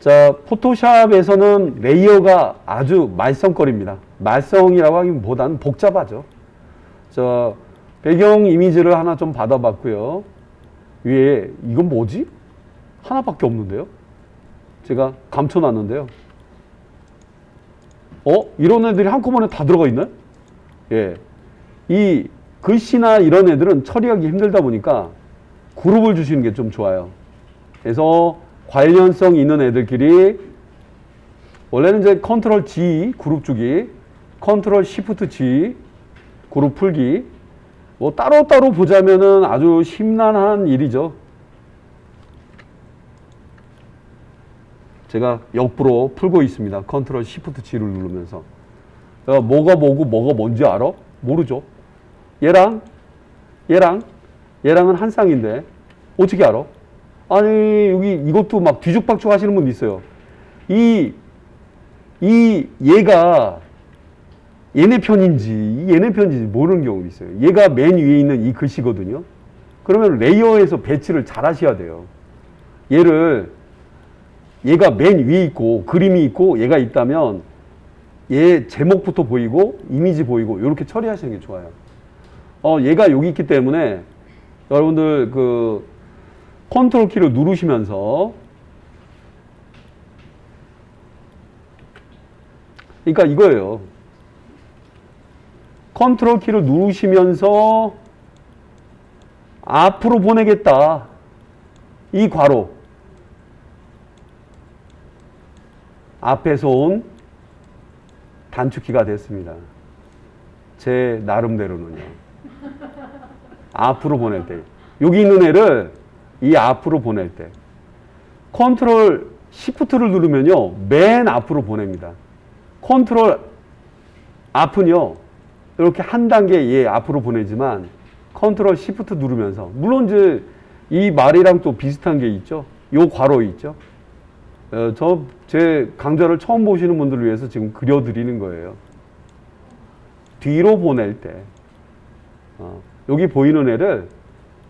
자, 포토샵에서는 레이어가 아주 말썽거립니다. 말썽이라고 하기보다는 복잡하죠. 자, 배경 이미지를 하나 좀 받아봤고요. 위에 이건 뭐지? 하나밖에 없는데요. 제가 감춰놨는데요. 어? 이런 애들이 한꺼번에 다 들어가 있네? 예. 이 글씨나 이런 애들은 처리하기 힘들다 보니까 그룹을 주시는 게 좀 좋아요. 그래서 관련성 있는 애들끼리 원래는 이제 컨트롤 G 그룹 주기, 컨트롤 시프트 G 그룹 풀기. 뭐 따로따로 보자면은 아주 심란한 일이죠. 제가 역부로 풀고 있습니다. 컨트롤 시프트 G를 누르면서. 어, 뭐가 뭐고 뭐가 뭔지 알아? 모르죠. 얘랑 얘랑 얘랑은 한 쌍인데 어떻게 알아? 아니 여기 이것도 막 뒤죽박죽 하시는 분 있어요. 이 이 얘가 얘네 편인지 얘네 편인지 모르는 경우 있어요. 얘가 맨 위에 있는 이 글씨거든요. 그러면 레이어에서 배치를 잘 하셔야 돼요. 얘를 얘가 맨 위에 있고 그림이 있고 얘가 있다면 얘 제목부터 보이고 이미지 보이고 이렇게 처리하시는 게 좋아요. 어 얘가 여기 있기 때문에 여러분들 그 컨트롤 키를 누르시면서 그러니까 이거예요. 컨트롤 키를 누르시면서 앞으로 보내겠다. 이 괄호. 앞에서 온 단축키가 됐습니다. 제 나름대로는요. 앞으로 보낼 때. 여기 있는 애를 이 앞으로 보낼 때. 컨트롤 시프트를 누르면요. 맨 앞으로 보냅니다. 컨트롤 앞은요. 이렇게 한 단계 얘 앞으로 보내지만 컨트롤 시프트 누르면서 물론 이제 이 말이랑 또 비슷한 게 있죠. 요 괄호 있죠. 어, 저제 강좌를 처음 보시는 분들을 위해서 지금 그려드리는 거예요. 뒤로 보낼 때 어, 여기 보이는 애를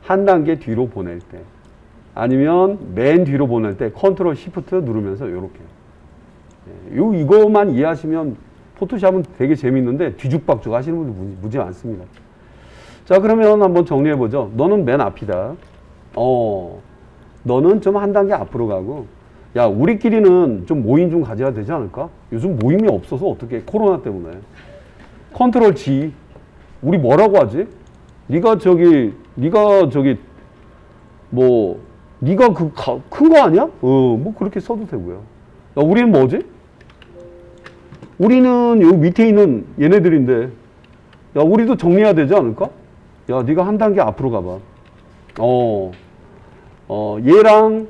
한 단계 뒤로 보낼 때 아니면 맨 뒤로 보낼 때 컨트롤 시프트 누르면서 이렇게 요 이거만 이해하시면 포토샵은 되게 재밌는데 뒤죽박죽 하시는 분들 무지 많습니다. 자 그러면 한번 정리해 보죠. 너는 맨 앞이다. 어, 너는 좀 한 단계 앞으로 가고 야 우리끼리는 좀 모임 좀 가져야 되지 않을까? 요즘 모임이 없어서 어떻게 코로나 때문에 컨트롤 G 우리 뭐라고 하지? 네가 저기 네가 저기 뭐 네가 그 큰 거 아니야? 어 뭐 그렇게 써도 되고요. 야, 우리는 뭐지? 우리는 여기 밑에 있는 얘네들인데 야 우리도 정리해야 되지 않을까? 야 네가 한 단계 앞으로 가봐. 어, 어 얘랑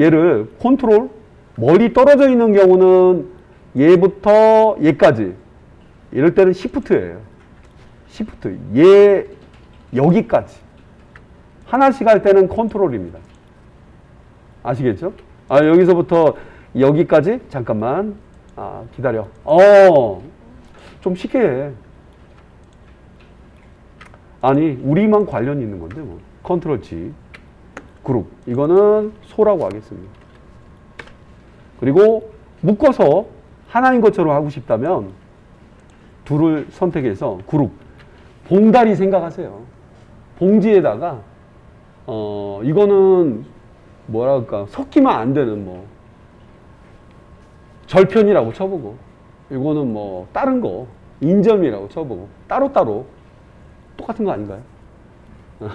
얘를 컨트롤 멀리 떨어져 있는 경우는 얘부터 얘까지 이럴 때는 시프트예요. 시프트 얘 여기까지 하나씩 할 때는 컨트롤입니다. 아시겠죠? 아 여기서부터 여기까지 잠깐만 아 기다려. 어 좀 쉽게 해. 아니 우리만 관련 있는 건데 뭐 컨트롤 G 그룹 이거는 소라고 하겠습니다. 그리고 묶어서 하나인 것처럼 하고 싶다면 둘을 선택해서 그룹 봉다리 생각하세요. 봉지에다가 어 이거는 뭐랄까 섞이면 안 되는 뭐 절편이라고 쳐보고 이거는 뭐 다른 거 인점이라고 쳐보고 따로따로 똑같은 거 아닌가요?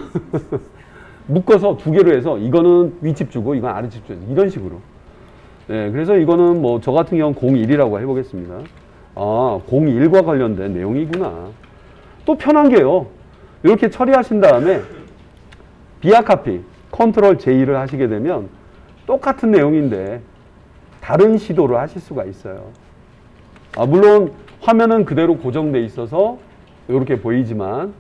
묶어서 두 개로 해서 이거는 윗집 주고 이건 아랫집 주고 이런 식으로 네, 그래서 이거는 뭐 저 같은 경우는 01이라고 해보겠습니다. 아, 01과 관련된 내용이구나. 또 편한 게요. 이렇게 처리하신 다음에 비아 카피, 컨트롤 J를 하시게 되면 똑같은 내용인데 다른 시도를 하실 수가 있어요. 아, 물론 화면은 그대로 고정돼 있어서 이렇게 보이지만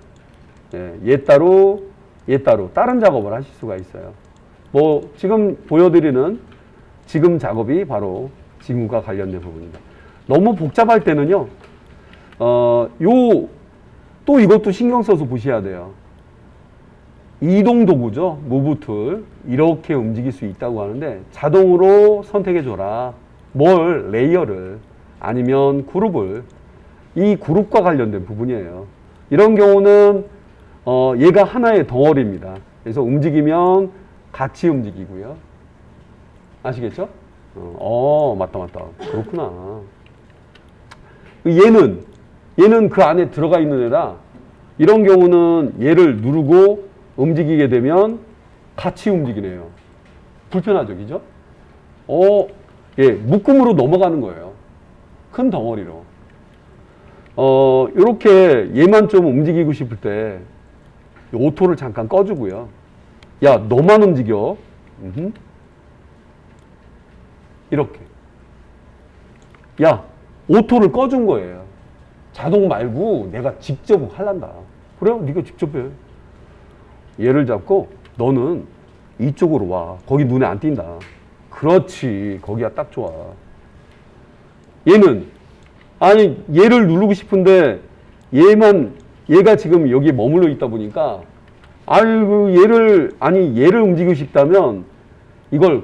예, 얘 따로 얘 따로 다른 작업을 하실 수가 있어요. 뭐 지금 보여드리는 지금 작업이 바로 지금과 관련된 부분입니다. 너무 복잡할 때는요, 어, 요, 또 이것도 신경 써서 보셔야 돼요. 이동 도구죠. 무브 툴. 이렇게 움직일 수 있다고 하는데 자동으로 선택해 줘라. 뭘 레이어를 아니면 그룹을 이 그룹과 관련된 부분이에요. 이런 경우는 어, 얘가 하나의 덩어리입니다. 그래서 움직이면 같이 움직이고요. 아시겠죠? 어, 어, 맞다, 맞다. 그렇구나. 얘는, 얘는 그 안에 들어가 있는 애라 이런 경우는 얘를 누르고 움직이게 되면 같이 움직이네요. 불편하죠, 그죠? 어, 예, 묶음으로 넘어가는 거예요. 큰 덩어리로. 어, 요렇게 얘만 좀 움직이고 싶을 때 오토를 잠깐 꺼주고요. 야, 너만 움직여. 음흠. 이렇게. 야, 오토를 꺼준 거예요. 자동 말고 내가 직접 할란다. 그래요? 네가 직접 해. 얘를 잡고 너는 이쪽으로 와. 거기 눈에 안 띈다. 그렇지. 거기가 딱 좋아. 얘는 아니 얘를 누르고 싶은데 얘만 얘가 지금 여기 머물러 있다 보니까 아이고 얘를 아니 얘를 움직이고 싶다면 이걸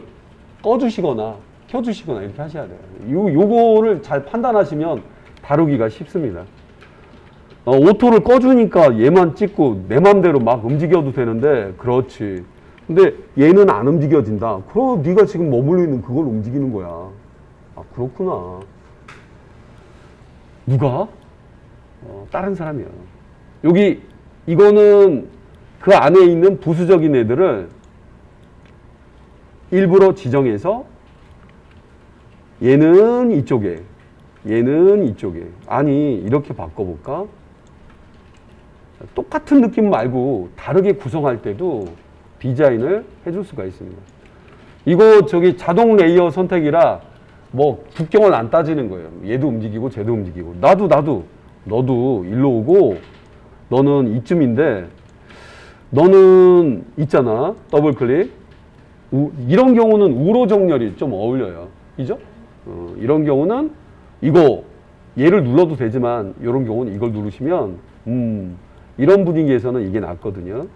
꺼주시거나 켜주시거나 이렇게 하셔야 돼요. 요 요거를 잘 판단하시면 다루기가 쉽습니다. 어, 오토를 꺼주니까 얘만 찍고 내 맘대로 막 움직여도 되는데 그렇지. 근데 얘는 안 움직여진다. 그럼 네가 지금 머물러 있는 그걸 움직이는 거야. 아 그렇구나. 누가? 어, 다른 사람이야. 여기 이거는 그 안에 있는 부수적인 애들을 일부러 지정해서 얘는 이쪽에, 얘는 이쪽에. 아니 이렇게 바꿔볼까? 똑같은 느낌 말고 다르게 구성할 때도 디자인을 해줄 수가 있습니다. 이거 저기 자동 레이어 선택이라 뭐 국경을 안 따지는 거예요. 얘도 움직이고 쟤도 움직이고 나도 나도 너도 일로 오고 너는 이쯤인데 너는 있잖아 더블 클릭 우- 이런 경우는 우로 정렬이 좀 어울려요. 그죠? 어, 이런 경우는 이거 얘를 눌러도 되지만 이런 경우는 이걸 누르시면 음 이런 분위기에서는 이게 낫거든요.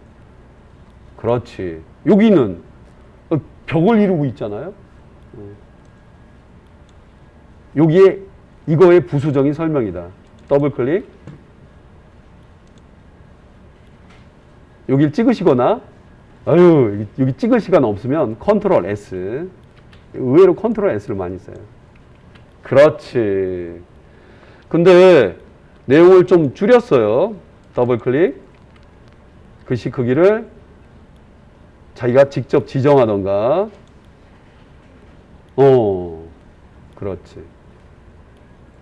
그렇지. 여기는 어, 벽을 이루고 있잖아요. 여기에 이거의 부수적인 설명이다. 더블 클릭. 여기를 찍으시거나, 아유, 여기 찍을 시간 없으면 컨트롤 S. 의외로 컨트롤 S를 많이 써요. 그렇지. 근데 내용을 좀 줄였어요. 더블 클릭. 글씨 크기를 자기가 직접 지정하던가. 어, 그렇지.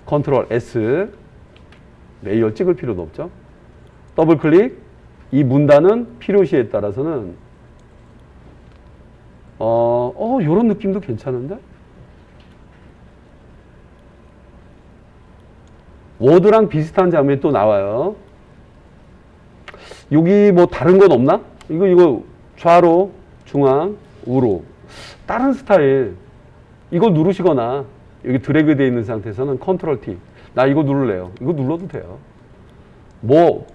컨트롤 S 레이어 찍을 필요도 없죠. 더블 클릭 이 문단은 필요시에 따라서는 어, 어 이런 느낌도 괜찮은데 워드랑 비슷한 장면이 또 나와요. 여기 뭐 다른 건 없나? 이거 이거 좌로 중앙 우로 다른 스타일 이거 누르시거나 여기 드래그 되어 있는 상태에서는 컨트롤 T. 나 이거 누를래요. 이거 눌러도 돼요. 뭐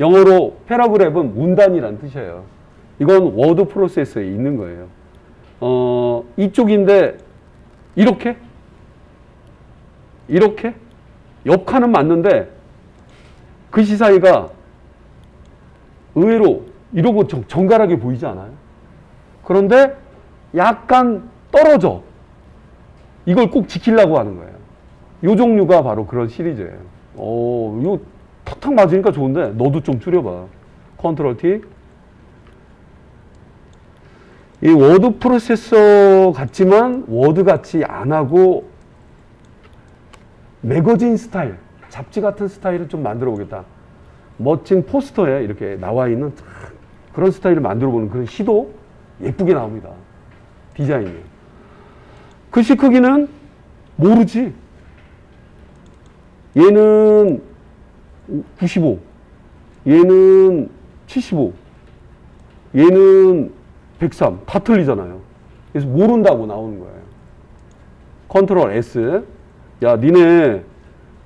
영어로 패러그랩은 문단이란 뜻이에요. 이건 워드 프로세스에 있는 거예요. 어, 이쪽인데 이렇게 이렇게 옆 칸은 맞는데 글씨 사이가 의외로 이러고 정, 정갈하게 보이지 않아요? 그런데 약간 떨어져. 이걸 꼭 지키려고 하는 거예요. 요 종류가 바로 그런 시리즈예요. 오, 이거 탁탁 맞으니까 좋은데 너도 좀 줄여봐. 컨트롤 T. 이 워드 프로세서 같지만 워드 같이 안 하고 매거진 스타일, 잡지 같은 스타일을 좀 만들어 보겠다. 멋진 포스터에 이렇게 나와 있는 참 그런 스타일을 만들어 보는 그런 시도 예쁘게 나옵니다. 디자인이. 글씨 크기는 모르지. 얘는 95, 얘는 75, 얘는 103. 다 틀리잖아요. 그래서 모른다고 나오는 거예요. 컨트롤 S. 야, 니네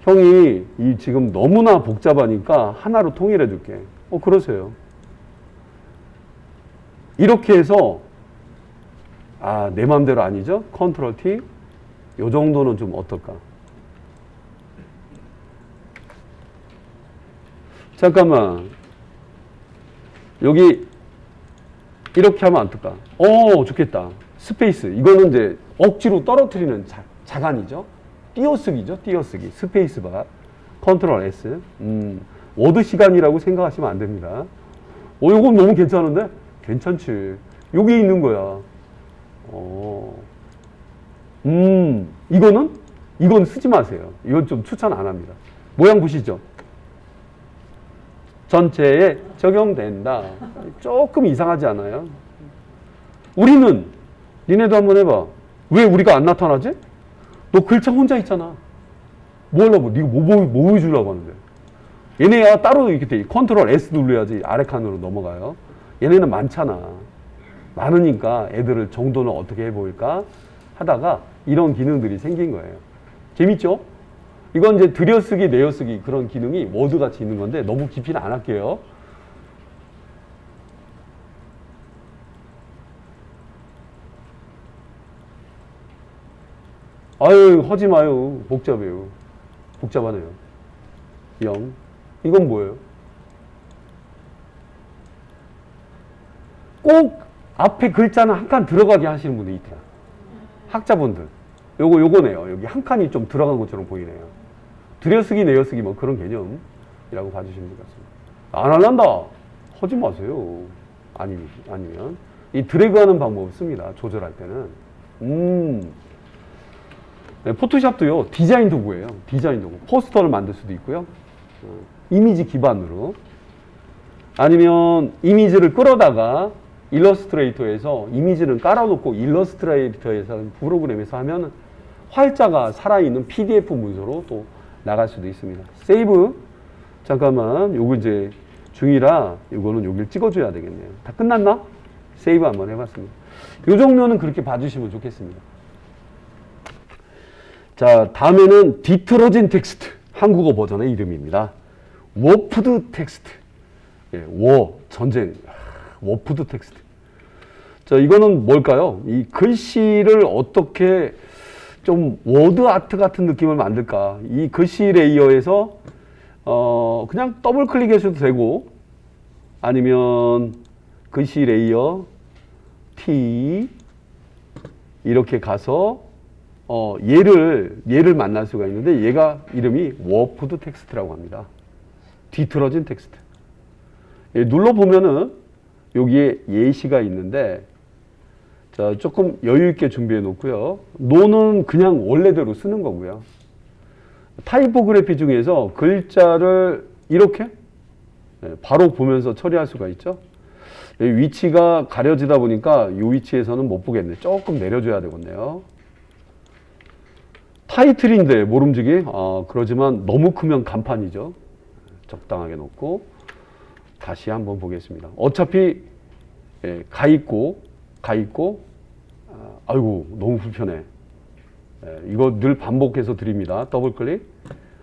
형이 이 지금 너무나 복잡하니까 하나로 통일해 줄게. 어, 그러세요. 이렇게 해서 아, 내 마음대로 아니죠? 컨트롤 T. 요 정도는 좀 어떨까? 잠깐만. 여기 이렇게 하면 안 뜰까? 어, 좋겠다. 스페이스. 이거는 이제 억지로 떨어뜨리는 자, 자간이죠. 띄어쓰기죠. 띄어쓰기. 스페이스 바. 컨트롤 S. 음, 워드 시간이라고 생각하시면 안 됩니다. 어, 이건 너무 괜찮은데? 괜찮지. 여기 있는 거야. 어. 음, 이거는? 이건 쓰지 마세요. 이건 좀 추천 안 합니다. 모양 보시죠. 전체에 적용된다. 조금 이상하지 않아요? 우리는, 니네도 한번 해봐. 왜 우리가 안 나타나지? 너 글자 혼자 있잖아. 뭐 하려고? 니가 뭐, 뭐, 뭐 보여주려고 하는데. 얘네야 따로 이렇게 돼. 컨트롤 S 눌러야지 아래 칸으로 넘어가요. 얘네는 많잖아. 많으니까 애들을 정도는 어떻게 해 보일까 하다가 이런 기능들이 생긴 거예요. 재밌죠? 이건 이제 들여쓰기, 내어쓰기 그런 기능이 워드 같이 있는 건데 너무 깊이는 안 할게요. 아유, 하지 마요. 복잡해요. 복잡하네요. 0. 이건 뭐예요? 꼭 앞에 글자는 한 칸 들어가게 하시는 분이 있더라. 학자분들. 요거, 요거네요. 여기 한 칸이 좀 들어간 것처럼 보이네요. 들여쓰기, 내어쓰기 뭐 그런 개념이라고 봐주시면 될 것 같습니다. 안 할란다. 하지 마세요. 아니, 아니면. 이 드래그 하는 방법을 씁니다. 조절할 때는. 음. 네, 포토샵도요, 디자인 도구예요. 디자인 도구. 포스터를 만들 수도 있고요. 어, 이미지 기반으로. 아니면 이미지를 끌어다가 일러스트레이터에서 이미지를 깔아놓고 일러스트레이터에서 프로그램에서 하면 활자가 살아있는 PDF 문서로 또 나갈 수도 있습니다. 세이브 잠깐만 요거 이제 중이라 요거는 여기를 찍어줘야 되겠네요. 다 끝났나? 세이브 한번 해봤습니다. 요 정도는 그렇게 봐주시면 좋겠습니다. 자 다음에는 뒤틀어진 텍스트 한국어 버전의 이름입니다. 워프드 텍스트 예, 워 전쟁 워프드 텍스트. 자, 이거는 뭘까요? 이 글씨를 어떻게 좀 워드 아트 같은 느낌을 만들까? 이 글씨 레이어에서 어 그냥 더블 클릭해셔도 되고 아니면 글씨 레이어 T 이렇게 가서 어 얘를 얘를 만날 수가 있는데 얘가 이름이 워프드 텍스트라고 합니다. 뒤틀어진 텍스트. 예, 눌러 보면은 여기에 예시가 있는데 자 조금 여유 있게 준비해 놓고요. 노는 그냥 원래대로 쓰는 거고요. 타이포그래피 중에서 글자를 이렇게 예, 바로 보면서 처리할 수가 있죠. 예, 위치가 가려지다 보니까 이 위치에서는 못 보겠네. 조금 내려줘야 되겠네요. 타이틀인데 모름지기 아, 그러지만 너무 크면 간판이죠. 적당하게 놓고 다시 한번 보겠습니다. 어차피 예, 가 있고 가 있고 아, 아이고 너무 불편해. 예, 이거 늘 반복해서 드립니다. 더블 클릭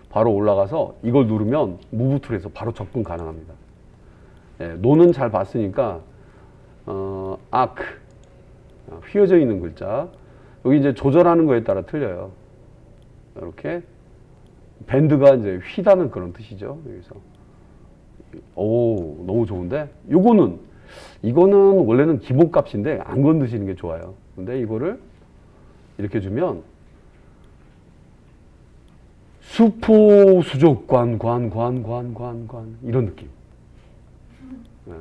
바로 올라가서 이걸 누르면 무브 툴에서 바로 접근 가능합니다. 예, 노는 잘 봤으니까 어, 아크 어, 휘어져 있는 글자 여기 이제 조절하는 거에 따라 틀려요. 이렇게 밴드가 이제 휘다는 그런 뜻이죠. 여기서 오 너무 좋은데 요거는 이거는 원래는 기본값인데 안 건드시는 게 좋아요. 근데 이거를 이렇게 주면 수포 수족관 관 관 관 관 관 이런 느낌. 예.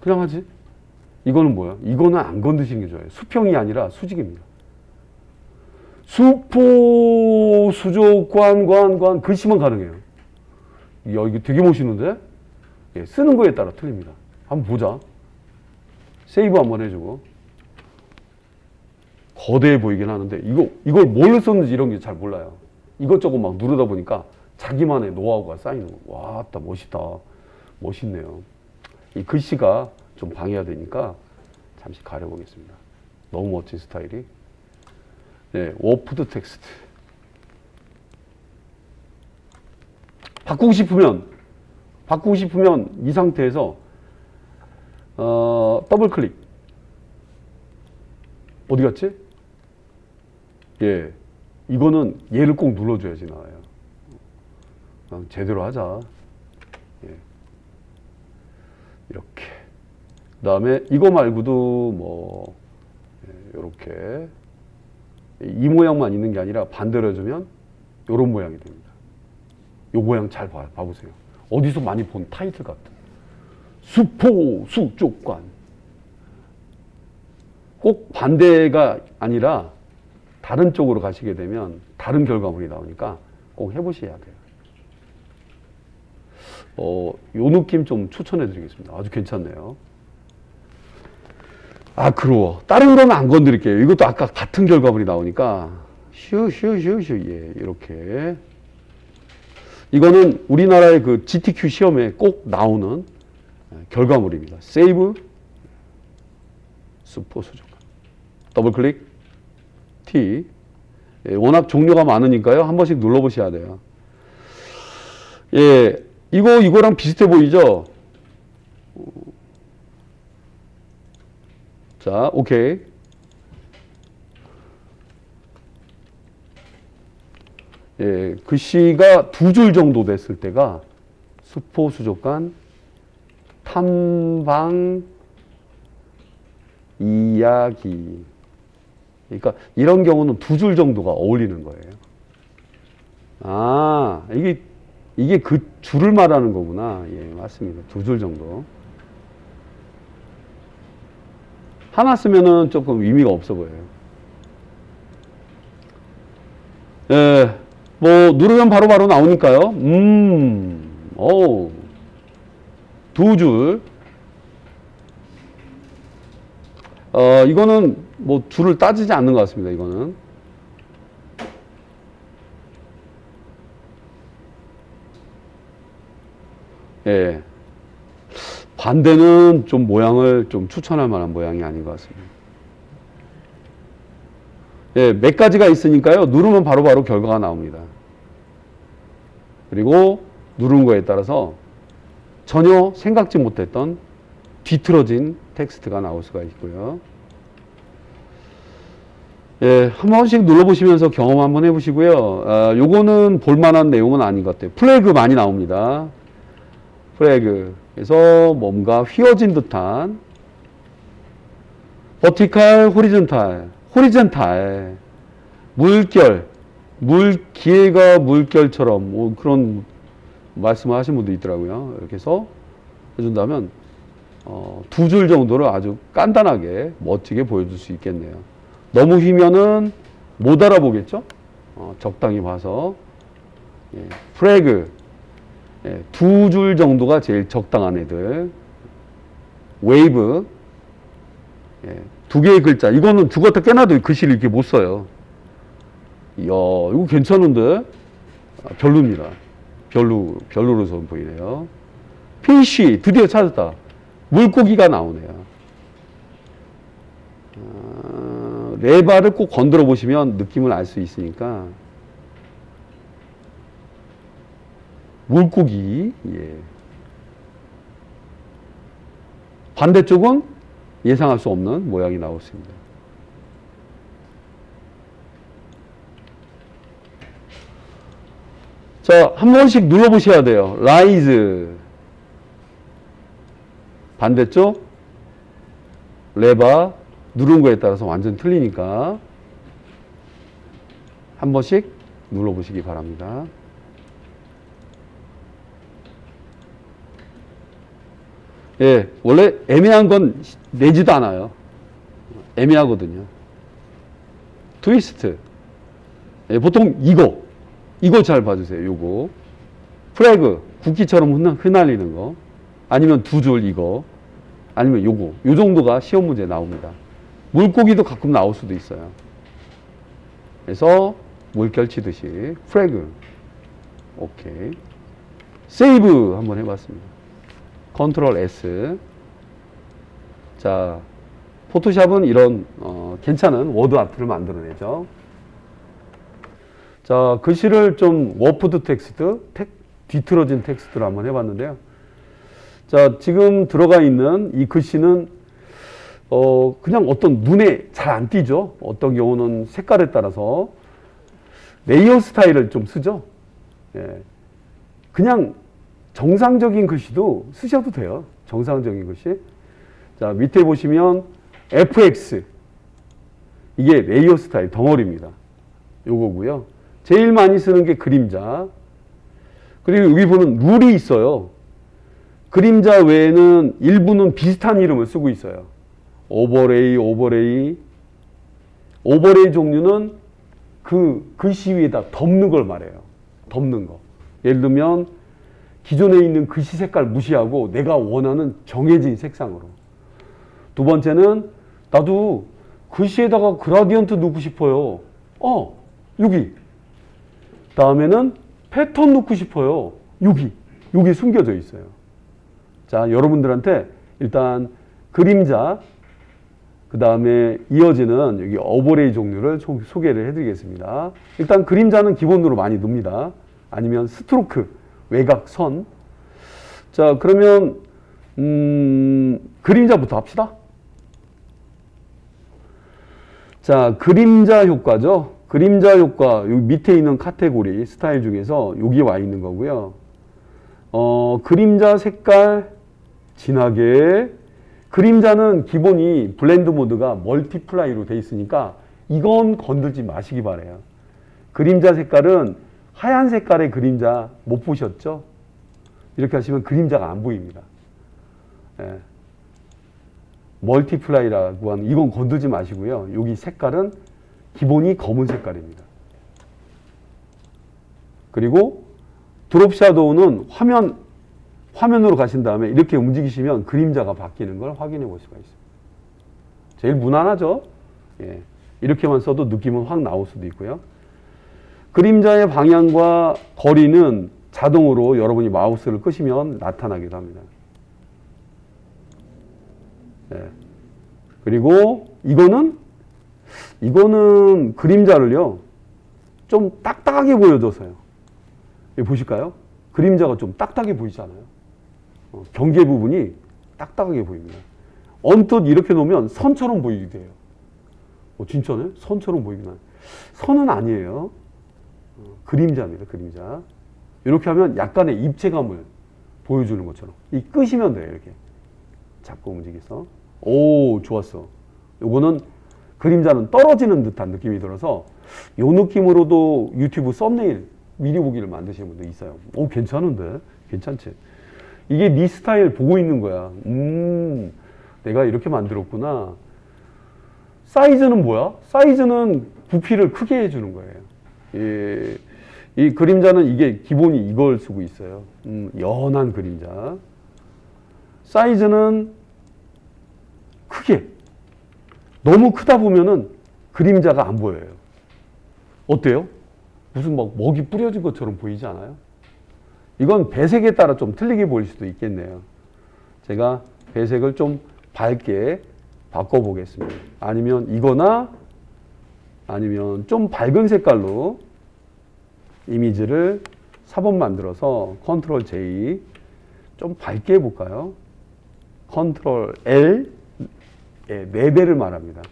그냥 하지. 이거는 뭐야? 이거는 안 건드시는 게 좋아요. 수평이 아니라 수직입니다. 수포 수족관 관관 글씨만 가능해요. 야 이게 되게 멋있는데? 예, 쓰는 거에 따라 틀립니다. 한번 보자. 세이브 한번 해주고. 거대해 보이긴 하는데, 이거, 이걸 뭘 썼는지 이런 게 잘 몰라요. 이것저것 막 누르다 보니까 자기만의 노하우가 쌓이는 거. 와, 딱 멋있다. 멋있네요. 이 글씨가 좀 방해가 되니까 잠시 가려보겠습니다. 너무 멋진 스타일이. 네, 워프드 텍스트. 바꾸고 싶으면 바꾸고 싶으면 이 상태에서 어, 더블 클릭 어디 갔지? 예. 이거는 얘를 꼭 눌러줘야지 나와요. 어, 제대로 하자. 예. 이렇게. 그 다음에 이거 말고도 뭐, 예, 이렇게. 이 모양만 있는 게 아니라 반대로 해주면 이런 모양이 됩니다. 요 모양 잘 봐, 봐보세요. 어디서 많이 본 타이틀 같은. 수포 수족관. 꼭 반대가 아니라 다른 쪽으로 가시게 되면 다른 결과물이 나오니까 꼭 해보셔야 돼요. 어, 요 느낌 좀 추천해 드리겠습니다. 아주 괜찮네요. 아, 그러워. 다른 거는 안 건드릴게요. 이것도 아까 같은 결과물이 나오니까 슈 슈 슈 슈 예, 이렇게 이거는 우리나라의 그 GTQ 시험에 꼭 나오는 결과물입니다. 세이브 스포 수족관. 더블 클릭 T. 예, 워낙 종류가 많으니까요. 한 번씩 눌러보셔야 돼요. 예, 이거 이거랑 비슷해 보이죠? 자, 오케이. 예, 글씨가 두 줄 정도 됐을 때가 수포 수족관 탐방 이야기. 그러니까 이런 경우는 두 줄 정도가 어울리는 거예요. 아, 이게 이게 그 줄을 말하는 거구나. 예, 맞습니다. 두 줄 정도. 하나 쓰면은 조금 의미가 없어 보여요. 예, 뭐 누르면 바로 바로 나오니까요. 음, 오, 두 줄. 어, 이거는 뭐 줄을 따지지 않는 것 같습니다. 이거는. 예. 반대는 좀 모양을 좀 추천할 만한 모양이 아닌 것 같습니다. 예, 몇 가지가 있으니까요. 누르면 바로 바로 결과가 나옵니다. 그리고 누른 거에 따라서 전혀 생각지 못했던 뒤틀어진 텍스트가 나올 수가 있고요. 예, 한 번씩 눌러보시면서 경험 한번 해보시고요. 아, 요거는 볼만한 내용은 아닌 것 같아요. 플래그 많이 나옵니다. 플래그. 그래서 뭔가 휘어진 듯한 버티칼, 호리존탈, 호리존탈, 물결, 물 기회가 물결처럼 뭐 그런 말씀을 하신 분도 있더라고요. 이렇게 해서 해준다면 어, 두 줄 정도를 아주 간단하게 멋지게 보여줄 수 있겠네요. 너무 휘면은 못 알아보겠죠? 어, 적당히 봐서 예, 프레그 예, 두 줄 정도가 제일 적당한 애들. 웨이브 예, 두 개의 글자. 이거는 죽었다 깨나도 글씨를 이렇게 못 써요. 이야, 이거 괜찮은데? 아, 별로입니다. 별로, 별로로 선 보이네요. 피쉬, 드디어 찾았다. 물고기가 나오네요. 아, 레바를 꼭 건드려 보시면 느낌을 알 수 있으니까. 물고기, 예. 반대쪽은 예상할 수 없는 모양이 나왔습니다. 자, 한 번씩 눌러보셔야 돼요. 라이즈. 반대쪽. 레바. 누른 거에 따라서 완전 틀리니까. 한 번씩 눌러보시기 바랍니다. 예, 원래 애매한 건 내지도 않아요. 애매하거든요. 트위스트. 예, 보통 이거. 이거 잘 봐주세요. 요거. 프래그. 국기처럼 흩- 흩날리는 거. 아니면 두 줄 이거. 아니면 요거. 요 정도가 시험 문제에 나옵니다. 물고기도 가끔 나올 수도 있어요. 그래서 물결 치듯이 프래그. 오케이. 세이브 한번 해봤습니다. 컨트롤 S. 자, 포토샵은 이런 어, 괜찮은 워드 아트를 만들어내죠. 자, 글씨를 좀 워프드 텍스트, 텍, 뒤틀어진 텍스트로 한번 해봤는데요. 자, 지금 들어가 있는 이 글씨는 어, 그냥 어떤 눈에 잘 안 띄죠. 어떤 경우는 색깔에 따라서 레이어 스타일을 좀 쓰죠. 예. 그냥 정상적인 글씨도 쓰셔도 돼요. 정상적인 글씨. 자, 밑에 보시면 FX. 이게 레이어 스타일 덩어리입니다. 요거고요. 제일 많이 쓰는 게 그림자. 그리고 여기 보면 룰이 있어요. 그림자 외에는 일부는 비슷한 이름을 쓰고 있어요. 오버레이, 오버레이. 오버레이 종류는 그 글씨 위에다 덮는 걸 말해요. 덮는 거. 예를 들면 기존에 있는 글씨 색깔 무시하고 내가 원하는 정해진 색상으로. 두 번째는 나도 글씨에다가 그라디언트 넣고 싶어요. 어, 여기. 다음에는 패턴 넣고 싶어요. 여기. 여기 숨겨져 있어요. 자, 여러분들한테 일단 그림자, 그 다음에 이어지는 여기 오버레이 종류를 소, 소개를 해드리겠습니다. 일단 그림자는 기본으로 많이 넣습니다. 아니면 스트로크, 외곽선. 자, 그러면, 음, 그림자부터 합시다. 자, 그림자 효과죠. 그림자 효과, 여기 밑에 있는 카테고리, 스타일 중에서 여기 와 있는 거고요. 어, 그림자 색깔 진하게. 그림자는 기본이 블렌드 모드가 멀티플라이로 돼 있으니까 이건 건들지 마시기 바래요. 그림자 색깔은 하얀 색깔의 그림자 못 보셨죠? 이렇게 하시면 그림자가 안 보입니다. 예. 멀티플라이라고 하는 이건 건들지 마시고요. 여기 색깔은 기본이 검은 색깔입니다. 그리고 드롭 샤도우는 화면 화면으로 가신 다음에 이렇게 움직이시면 그림자가 바뀌는 걸 확인해 볼 수가 있습니다. 제일 무난하죠? 예. 이렇게만 써도 느낌은 확 나올 수도 있고요. 그림자의 방향과 거리는 자동으로 여러분이 마우스를 끄시면 나타나기도 합니다. 예. 그리고 이거는 이거는 그림자를요 좀 딱딱하게 보여줘서요. 보실까요? 그림자가 좀 딱딱해 보이잖아요. 어, 경계 부분이 딱딱하게 보입니다. 언뜻 이렇게 놓으면 선처럼 보이기도 해요. 어, 진짜네? 선처럼 보이긴 하네. 선은 아니에요. 어, 그림자입니다. 그림자. 이렇게 하면 약간의 입체감을 보여주는 것처럼. 이 끄시면 돼요. 이렇게. 잡고 움직여서. 오, 좋았어. 요거는 그림자는 떨어지는 듯한 느낌이 들어서 요 느낌으로도 유튜브 썸네일 미리 보기를 만드시는 분도 있어요. 오, 괜찮은데? 괜찮지? 이게 네 스타일 보고 있는 거야. 음, 내가 이렇게 만들었구나. 사이즈는 뭐야? 사이즈는 부피를 크게 해주는 거예요. 예, 이 그림자는 이게 기본이 이걸 쓰고 있어요. 음, 연한 그림자. 사이즈는 크게. 너무 크다 보면은 그림자가 안 보여요. 어때요? 무슨 막 먹이 뿌려진 것처럼 보이지 않아요? 이건 배색에 따라 좀 틀리게 보일 수도 있겠네요. 제가 배색을 좀 밝게 바꿔보겠습니다. 아니면 이거나 아니면 좀 밝은 색깔로 이미지를 4번 만들어서 컨트롤 J 좀 밝게 해볼까요? 컨트롤 L 예, 네 배를 말합니다.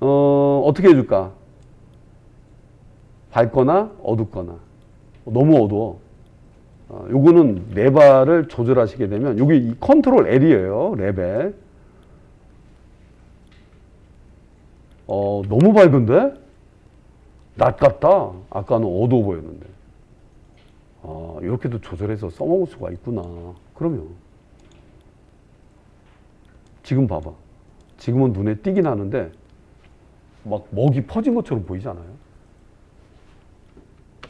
어, 어떻게 해줄까? 밝거나 어둡거나. 너무 어두워. 어, 요거는 레바를 조절하시게 되면 여기 이 컨트롤 L이에요. 레벨. 어, 너무 밝은데? 낮 같다. 아까는 어두워 보였는데. 아, 이렇게도 조절해서 써먹을 수가 있구나. 그러면. 지금 봐봐. 지금은 눈에 띄긴 하는데, 막 먹이 퍼진 것처럼 보이지 않아요?